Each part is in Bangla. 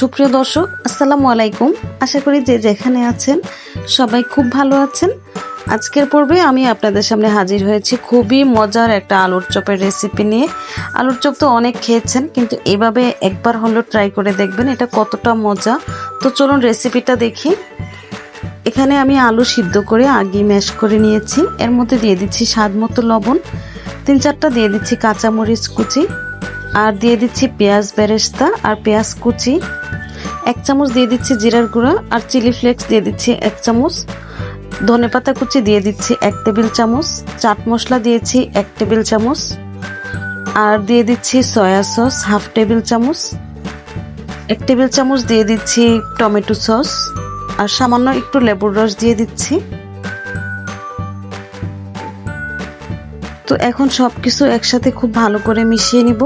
সুপ্রিয় দর্শক, আসসালামু আলাইকুম। আশা করি যে যেখানে আছেন সবাই খুব ভালো আছেন। আজকের পর্বে আমি আপনাদের সামনে হাজির হয়েছি খুবই মজার একটা আলুর চপের রেসিপি নিয়ে। আলুর চপ তো অনেক খেয়েছেন, কিন্তু এভাবে একবার হলেও ট্রাই করে দেখবেন এটা কতটা মজা। তো চলুন রেসিপিটা দেখি। এখানে আমি আলু সিদ্ধ করে আগে ম্যাশ করে নিয়েছি। এর মধ্যে দিয়ে দিচ্ছি স্বাদ মতো লবণ। তিন চারটা দিয়ে দিচ্ছি কাঁচামরিচ কুচি। আর দিয়ে দিচ্ছি পেঁয়াজ বেরেস্তা আর পেঁয়াজ কুচি। এক চামচ দিয়ে দিচ্ছি জিরার গুঁড়া আর চিলি ফ্লেক্স দিয়ে দিচ্ছি এক চামচ। ধনে পাতা কুচি দিয়ে দিচ্ছি এক টেবিল চামচ। চাট মশলা দিয়েছি এক টেবিল চামচ। আর দিয়ে দিচ্ছি সয়া সস হাফ টেবিল চামচ। এক টেবিল চামচ দিয়ে দিচ্ছি টমেটো সস। আর সামান্য একটু লেবুর রস দিয়ে দিচ্ছি। তো এখন সব কিছু একসাথে খুব ভালো করে মিশিয়ে নিব।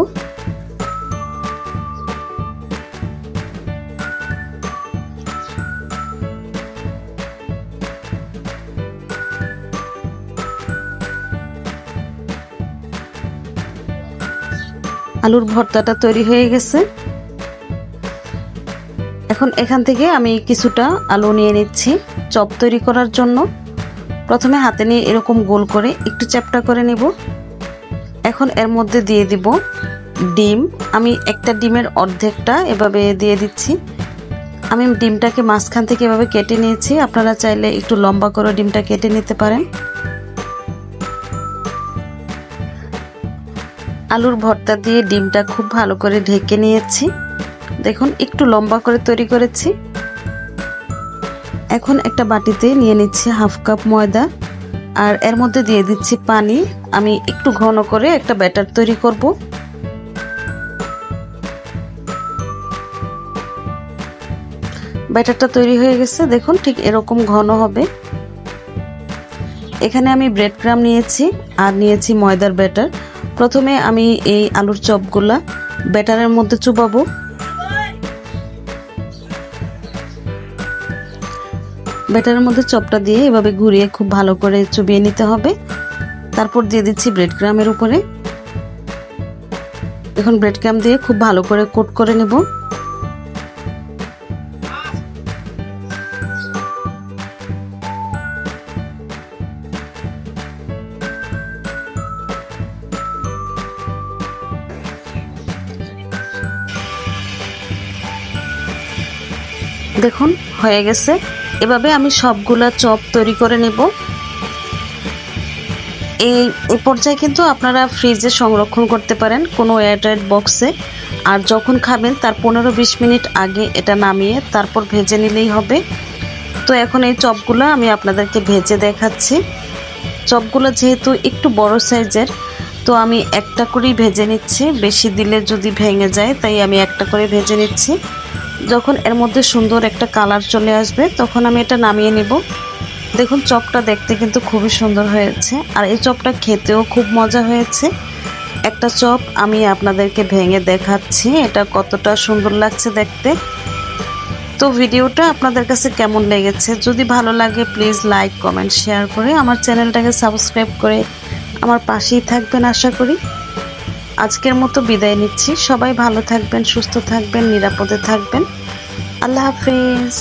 আলুর ভর্তাটা তৈরি হয়ে গেছে। এখন এখান থেকে আমি কিছুটা আলু নিয়ে নিচ্ছি চপ তৈরি করার জন্য। প্রথমে হাতে নিয়ে এরকম গোল করে একটু চ্যাপটা করে নেব। এখন এর মধ্যে দিয়ে দিব ডিম। আমি একটা ডিমের অর্ধেকটা এভাবে দিয়ে দিচ্ছি। আমি ডিমটাকে মাঝখান থেকে এভাবে কেটে নিয়েছি। আপনারা চাইলে একটু লম্বা করে ডিমটা কেটে নিতে পারেন। আলুর ভর্তা দিয়ে ডিমটা খুব ভালো করে ঢেকে নিয়েছি। দেখুন, একটু লম্বা করে তৈরি করেছি। এখন একটা বাটিতে নিয়ে নিচ্ছি হাফ কাপ ময়দা। আর এর মধ্যে দিয়ে দিচ্ছি পানি। আমি একটু ঘন করে একটা ব্যাটার তৈরি করব। ব্যাটারটা তৈরি হয়ে গেছে। দেখুন, ঠিক এরকম ঘন হবে। এখানে আমি ব্রেড ক্রাম নিয়েছি আর নিয়েছি ময়দার ব্যাটার। প্রথমে আমি এই আলুর চপগুলা ব্যাটারের মধ্যে চুবাবো। ব্যাটারের মধ্যে চপটা দিয়ে এভাবে ঘুরিয়ে খুব ভালো করে চুবিয়ে নিতে হবে। তারপর দিয়ে দিচ্ছি ব্রেড ক্রামের উপরে। এখন ব্রেড ক্রাম দিয়ে খুব ভালো করে কোট করে নেব। দেখুন, হয়ে গেছে। এভাবে আমি সবগুলা চপ তৈরি করে নেব। এই পর্যায়ে কিন্তু আপনারা ফ্রিজে সংরক্ষণ করতে পারেন কোনো এয়ারটাইট বক্সে। আর যখন খাবেন, তার পনেরো বিশ মিনিট আগে এটা নামিয়ে তারপর ভেজে নিলেই হবে। তো এখন এই চপগুলো আমি আপনাদেরকে ভেজে দেখাচ্ছি। চপগুলো যেহেতু একটু বড় সাইজের, তো আমি একটা করেই ভেজে নিচ্ছি। বেশি দিলে যদি ভেঙে যায়, তাই আমি একটা করে ভেজে নিচ্ছি। যখন এর মধ্যে সুন্দর একটা কালার চলে আসবে, তখন আমি এটা নামিয়ে নেব। দেখুন, চপটা দেখতে কিন্তু খুবই সুন্দর হয়েছে। আর এই চপটা খেতেও খুব মজা হয়েছে। একটা চপ আমি আপনাদেরকে ভেঙে দেখাচ্ছি, এটা কতটা সুন্দর লাগছে দেখতে। তো ভিডিওটা আপনাদের কাছে কেমন লেগেছে? যদি ভালো লাগে প্লিজ লাইক কমেন্ট শেয়ার করে আমার চ্যানেলটাকে সাবস্ক্রাইব করে আমার পাশেই থাকবেন আশা করি। আজকের মতো বিদায় নিচ্ছি। সবাই ভালো থাকবেন, সুস্থ থাকবেন, নিরাপদে থাকবেন। আল্লাহ হাফিজ।